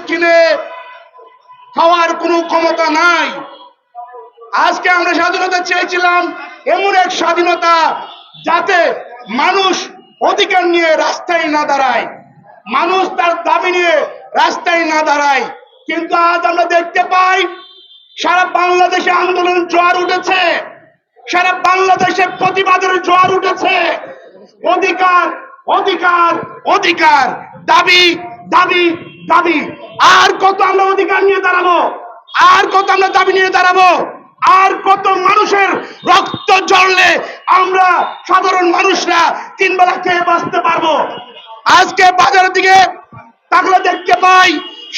কিনে খাওয়ার কোনো ক্ষমতা নাই। আজকে আমরা স্বাধীনতা চেয়েছিলাম এমন এক স্বাধীনতা যাতে মানুষ অধিকার নিয়ে রাস্তায় না দাঁড়ায়। মানুষ তার দাবি নিয়ে রাস্তায় না দাঁড়ায়। কিন্তু আজ আমরা দেখতে পাই, সারা বাংলাদেশে আন্দোলন জোয়ার উঠেছে। সারা বাংলাদেশে প্রতিবাদের জোয়ার উঠেছে। অধিকার অধিকার অধিকার। দাবি দাবি দাবি, আর কত আমরা অধিকার নিয়ে দাঁড়াবো? আর কত আমরা দাবি নিয়ে দাঁড়াবো? আর কত মানুষের রক্ত ঝরলে আমরা সাধারণ মানুষরা তিন বেলা খেয়ে বাঁচতে পারব? আজকে বাজারের দিকে তাকলে দেখতে পাই,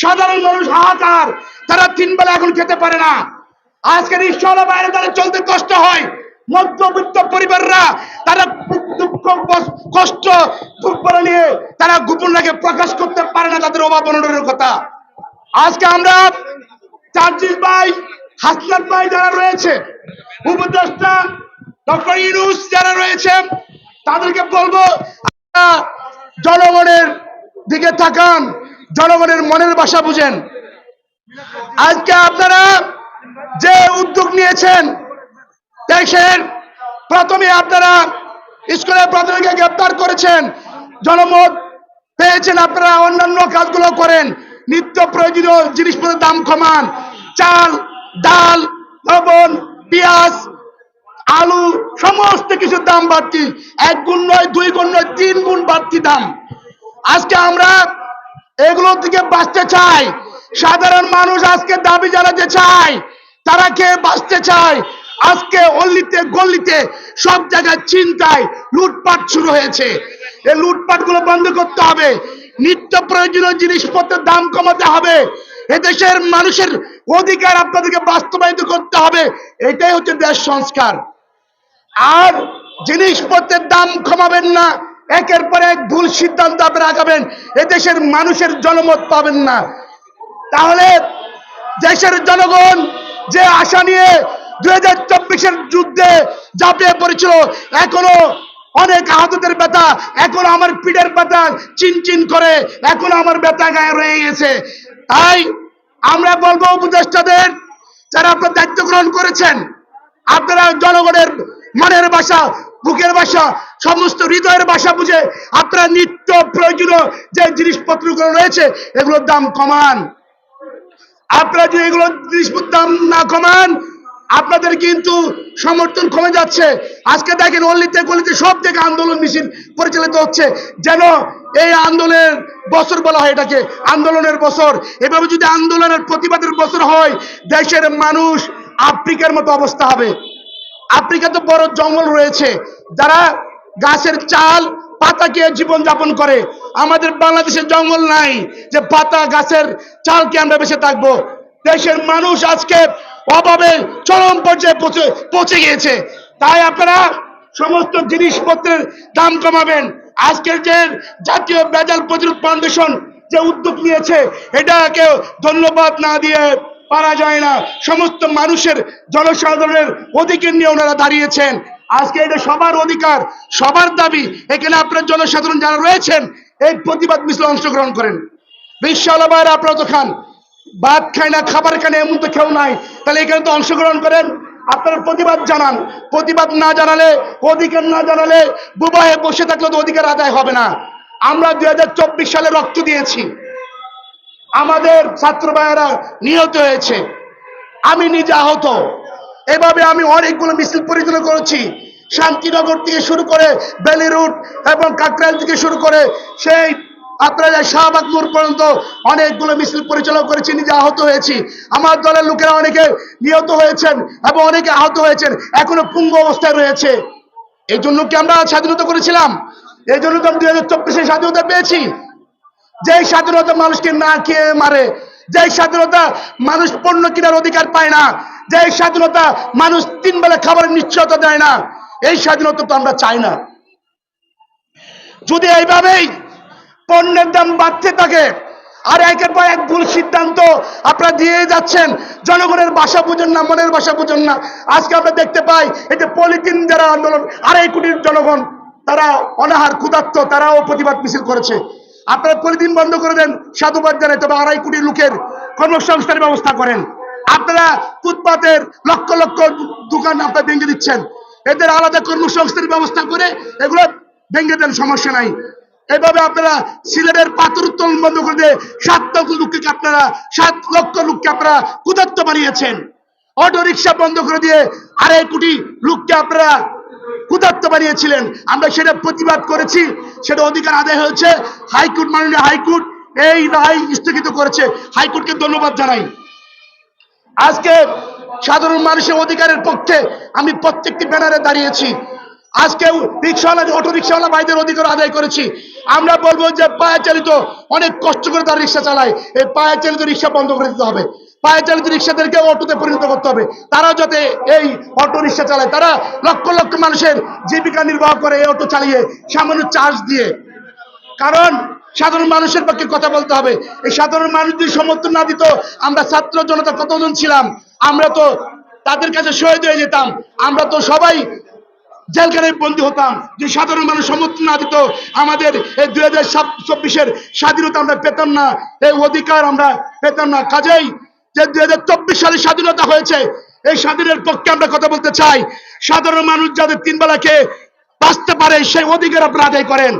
সাধারণ মানুষ হাহাকার, তারা তিন বেলা এখন খেতে পারে না। আজকে রিক্সাওয়ালা বাইরে তারা চলতে কষ্ট হয়। মধ্যবিত্ত পরিবাররা তারা কষ্ট- দুঃখ নিয়ে তারা গোপন রাখে প্রকাশ করতে পারে না তাদের অভাব অনটনের কথা। আজকে আমরা চার্জিস ভাই, হাসনাত ভাই যারা রয়েছে, উপদেষ্টা ডক্টর ইউনুস যারা রয়েছে, তাদেরকে বলব জনগণের দিকে তাকান, জনগণের মনের বাসা বুঝেন। আজকে আপনারা যে উদ্যোগ নিয়েছেন, দেশের প্রথমে আপনারা স্কুলের প্রাথমিকে গ্রেপ্তার করেছেন। জনমত পেয়েছেন আপনারা, অন্যান্য কাজগুলো করেন। নিত্য প্রয়োজনীয় জিনিসপত্রের দাম কমান। চাল, ডাল, লবণ, পেঁয়াজ, আলু, সমস্ত কিছুর দাম বাড়তি। এক গুণ নয়, দুই গুণ নয়, তিন গুণ বাড়তি দাম। আজকে আমরা এগুলোর থেকে বাঁচতে চাই। সাধারণ মানুষ আজকে দাবি জানাতে চায়, তারা খেয়ে বাঁচতে চায়? আজকে অল্লিতে গল্লিতে সব জায়গায় চিন্তায় লুটপাট শুরু হয়েছে। এই লুটপাটগুলো বন্ধ করতে হবে। নিত্য প্রয়োজনীয় জিনিসপত্রের দাম কমাতে হবে। এদেশের মানুষের অধিকার আপনাদেরকে বাস্তবায়িত করতে হবে। এটাই হচ্ছে দেশ সংস্কার। আর জিনিসপত্রের দাম কমাবেন না। একের পর এক ভুল সিদ্ধান্ত আপনারা আগাবেন। এদেশের মানুষের জনমত পাবেন না। তাহলে দেশের জনগণ যে আশা নিয়ে দুই হাজার চব্বিশের যুদ্ধে ঝাঁপিয়ে পড়েছিল। এখনও অনেক আহতদের ব্যথা, এখনও আমার পিঠের ব্যথা চিনচিন করে, এখন আমার ব্যথা গায়ে রয়ে গেছে। তাই আমরা বলব উপদেষ্টাদের, যারা আপনার দায়িত্ব গ্রহণ করেছেন, আপনারা জনগণের মনের ভাষা, বুকের ভাষা, সমস্ত হৃদয়ের ভাষা বুঝে আপনারা নিত্য প্রয়োজনীয় যে জিনিসপত্রগুলো রয়েছে, এগুলোর দাম কমান। আপনারা যদি এগুলো জিনিসপত্র দাম না কমান আপনাদের কিন্তু সমর্থন কমে যাচ্ছে। আজকে দেখেন অল্লিতে গলিতে সব থেকে আন্দোলন মিছিল পরিচালিত হচ্ছে। যেন এই আন্দোলনের বছর বলা হয় এটাকে, আন্দোলনের বছর। এভাবে যদি আন্দোলনের প্রতিবাদের বছর হয়, দেশের মানুষ আফ্রিকার মতো অবস্থা হবে। আফ্রিকা তো বড় জঙ্গল রয়েছে। যারা গাছের চাল, পাতা খেয়ে জীবন যাপন করে, আমাদের বাংলাদেশে জঙ্গল নাই যে পাতা, গাছের চালকে আমরা বেঁচে থাকব। দেশের মানুষ আজকে অভাবে চরম পর্যায়ে পৌঁছে পৌঁছে গিয়েছে। তাই আপনারা সমস্ত জিনিসপত্রের দাম কমাবেন। আজকের যে জাতীয় বেজাল প্রতিরোধ ফাউন্ডেশন যে উদ্যোগ নিয়েছে এটাকে ধন্যবাদ না দিয়ে পারা যায় না। সমস্ত মানুষের, জনসাধারণের অধিকার নিয়ে ওনারা দাঁড়িয়েছেন। আজকে এটা সবার অধিকার, সবার দাবি। এখানে আপনার জনসাধারণ যারা রয়েছেন, এই প্রতিবাদ মিছিলে অংশগ্রহণ করেন। বিশ্বলাবায়ের আপনারা তো খান। ভাত খায় না, খাবার খায় না, এমন তো কেউ নাই। তাহলে এখানে তো অংশগ্রহণ করেন। আপনারা প্রতিবাদ জানান। প্রতিবাদ না জানালে, অধিকার না জানালে বুবাহে বসে থাকলে তো অধিকার আদায় হবে না। আমরা দু হাজার চব্বিশ সালে রক্ত দিয়েছি। আমাদের ছাত্র ভাইয়েরা নিহত হয়েছে। আমি নিজে আহত। এভাবে আমি অনেকগুলো মিছিল পরিচালনা করেছি। শান্তিনগর থেকে শুরু করে বেলি রুট এবং কাকরাইল থেকে শুরু করে সেই আপনারা শাহবাগ মোড় পর্যন্ত অনেকগুলো মিছিল পরিচালনা করেছি নিজে আহত হয়েছি। আমার দলের লোকেরা অনেকে নিহত হয়েছেন এবং অনেকে আহত হয়েছেন, এখনও পুঙ্গ অবস্থায় রয়েছে। এই জন্য কি আমরা স্বাধীনতা করেছিলাম? এই জন্য তো দুই হাজার চব্বিশে স্বাধীনতা পেয়েছি। যে স্বাধীনতা মানুষকে না খেয়ে মারে যে স্বাধীনতা মানুষ পণ্য কেনার অধিকার পায় না যে স্বাধীনতা মানুষ তিন বেলা খাবারের নিশ্চয়তা দেয় না, এই স্বাধীনতা তো আমরা চাই না। যদি এইভাবেই পণ্যের দাম বাড়তে থাকে আর একের পর এক ভুল সিদ্ধান্ত আপনারা দিয়ে যাচ্ছেন। জনগণের বাসা বুঝেন না, মনের বাসা বুঝেন না। আজকে আমরা দেখতে পাই এই যে পলিথিন যারা আন্দোলন, আড়াই কোটির জনগণ তারা অনাহার, ক্ষুধার্ত, তারাও প্রতিবাদ মিছিল করেছে। আপনারা পলিথিন বন্ধ করে দেন, সাধুবাদ জানাই, তবে আড়াই কোটি লোকের কর্মসংস্থানের ব্যবস্থা করেন। আপনারা ফুটপাতের লক্ষ লক্ষ দোকান আপনারা ভেঙে দিচ্ছেন। এদের আলাদা কর্মসংস্থানের ব্যবস্থা করে এগুলো ভেঙে দেন, সমস্যা নাই। এভাবে আপনারা সিলেটের পাথর উত্তোলন বন্ধ করে দিয়ে সাত লক্ষ লোককে আপনারা, সাত লক্ষ লোককে আপনারা কুদত্ত বানিয়েছেন। অটো রিক্সা বন্ধ করে দিয়ে আড়াই কোটি লোককে আপনারা কুদত্ত বানিয়েছিলেন। আমরা সেটা প্রতিবাদ করেছি। সেটা অধিকার আদায় হয়েছে। হাইকোর্ট, মাননীয় হাইকোর্ট এই রায় স্থগিত করেছে। হাইকোর্টকে ধন্যবাদ জানাই। আজকে সাধারণ মানুষের অধিকারের পক্ষে আমি প্রত্যেকটি ব্যানারে দাঁড়িয়েছি। আজকে রিক্সাওয়ালা অটো রিক্সাওয়ালা ভাইদের অধিকার আদায় করেছি। আমরা বলব যে পায়ে চালিত অনেক কষ্ট করে রিক্সা চালায়। এই পায়ে চালিত রিক্সা বন্ধ করে দিতে হবে। পায়ে চালিত রিক্সাদেরকে অটোতে পরিণত করতে হবে। যাতে এই অটো রিক্সা চালায়। তারা লক্ষ লক্ষ মানুষের জীবিকা নির্বাহ করে এই অটো চালিয়ে, সামান্য চার্জ দিয়ে। কারণ সাধারণ মানুষের পক্ষে কথা বলতে হবে। এই সাধারণ মানুষ যদি সমর্থন না দিত আমরা ছাত্র জনতা কতজন ছিলাম? আমরা তো তাদের কাছে শহীদ হয়ে যেতাম। আমরা তো সবাই জেলখানায় বন্দী হতাম, যে সাধারণ মানুষ সমর্থন না দিত। আমাদের এই দুই হাজার চব্বিশের স্বাধীনতা আমরা পেতাম না, এই অধিকার আমরা পেতাম না। কাজেই যে দুই হাজার চব্বিশ সালে স্বাধীনতা হয়েছে, এই স্বাধীনের পক্ষে আমরা কথা বলতে চাই। সাধারণ মানুষ যাদের তিন বেলা খেয়ে বাঁচতে পারে, সেই অধিকার আপনারা আদায় করেন।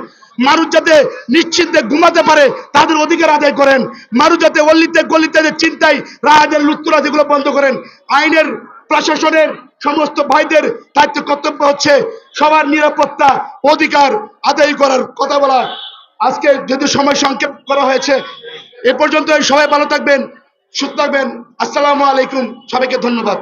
মানুষ যাতে নিশ্চিন্তে ঘুমাতে পারে, তাদের অধিকার আদায় করেন। মানুষ যাতে অল্লিতে গলিতে চিন্তায় রাহাদের লুত্তরা যেগুলো বন্ধ করেন। আইনের, প্রশাসনের সমস্ত ভাইদের দায়িত্ব কর্তব্য হচ্ছে সবার নিরাপত্তা অধিকার আদায় করার কথা বলা। আজকে যদি সময় সংক্ষেপ করা হয়েছে, এ পর্যন্ত সবাই ভালো থাকবেন, সুস্থ থাকবেন। আসসালামু আলাইকুম। সবাইকে ধন্যবাদ।